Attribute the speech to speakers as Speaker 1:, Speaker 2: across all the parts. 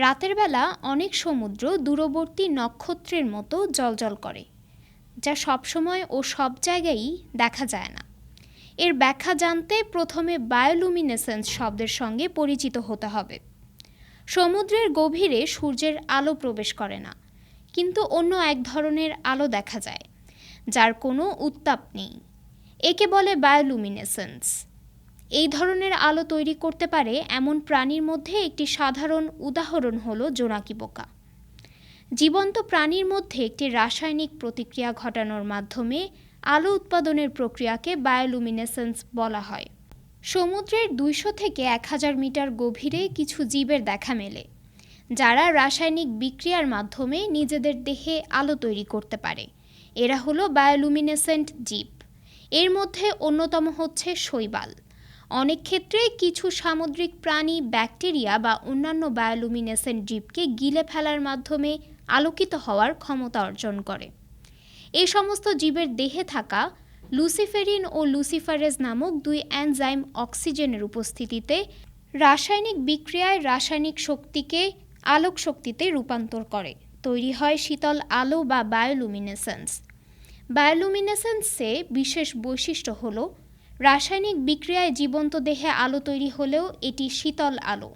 Speaker 1: রাতের বেলা অনেক সমুদ্র দূরবর্তী নক্ষত্রের মতো জ্বলজ্বল করে, যা সবসময় ও সব জায়গায়ই দেখা যায় না। এর ব্যাখ্যা জানতে প্রথমে বায়োলুমিনেসেন্স শব্দের সঙ্গে পরিচিত হতে হবে। সমুদ্রের গভীরে সূর্যের আলো প্রবেশ করে না, কিন্তু অন্য এক ধরনের আলো দেখা যায়, যার কোনো উত্তাপ নেই। একে বলে বায়োলুমিনেসেন্স। এই ধরনের আলো তৈরি করতে পারে এমন প্রাণীর মধ্যে একটি সাধারণ উদাহরণ হল জোনাকি পোকা। জীবন্ত প্রাণীর মধ্যে একটি রাসায়নিক প্রতিক্রিয়া ঘটানোর মাধ্যমে আলো উৎপাদনের প্রক্রিয়াকে বায়োলুমিনেসেন্স বলা হয়। সমুদ্রের দুইশো থেকে এক হাজার মিটার গভীরে কিছু জীবের দেখা মেলে, যারা রাসায়নিক বিক্রিয়ার মাধ্যমে নিজেদের দেহে আলো তৈরি করতে পারে। এরা হলো বায়োলুমিনেসেন্ট জীব। এর মধ্যে অন্যতম হচ্ছে শৈবাল। অনেক ক্ষেত্রে কিছু সামুদ্রিক প্রাণী, ব্যাকটেরিয়া বা অন্যান্য বায়োলুমিনেসেন্ট জীবকে গিলে ফেলার মাধ্যমে আলোকিত হওয়ার ক্ষমতা অর্জন করে। এই সমস্ত জীবের দেহে থাকা লুসিফেরিন ও লুসিফারেজ নামক দুই অ্যানজাইম অক্সিজেনের উপস্থিতিতে রাসায়নিক বিক্রিয়ায় রাসায়নিক শক্তিকে আলোক শক্তিতে রূপান্তর করে। তৈরি হয় শীতল আলো বা বায়োলুমিনেসেন্স। বায়োলুমিনেসেন্সে বিশেষ বৈশিষ্ট্য হল রাসায়নিক বিক্রিয়ায় জীবন্ত দেহে আলো তৈরি হলেও এটি শীতল আলো।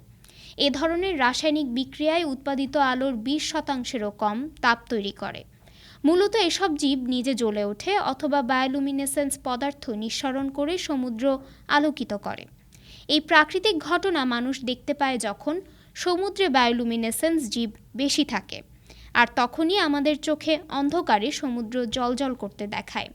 Speaker 1: এ ধরনের রাসায়নিক বিক্রিয়ায় উৎপাদিত আলোর বিশ শতাংশেরও কম তাপ তৈরি করে। মূলত এসব জীব নিজে জ্বলে ওঠে অথবা বায়োলুমিনেসেন্স পদার্থ নিঃসরণ করে সমুদ্র আলোকিত করে। এই প্রাকৃতিক ঘটনা মানুষ দেখতে পায় যখন সমুদ্রে বায়োলুমিনেসেন্স জীব বেশি থাকে। আর তখনই আমাদের চোখে অন্ধকারে সমুদ্র জলজল করতে দেখায়।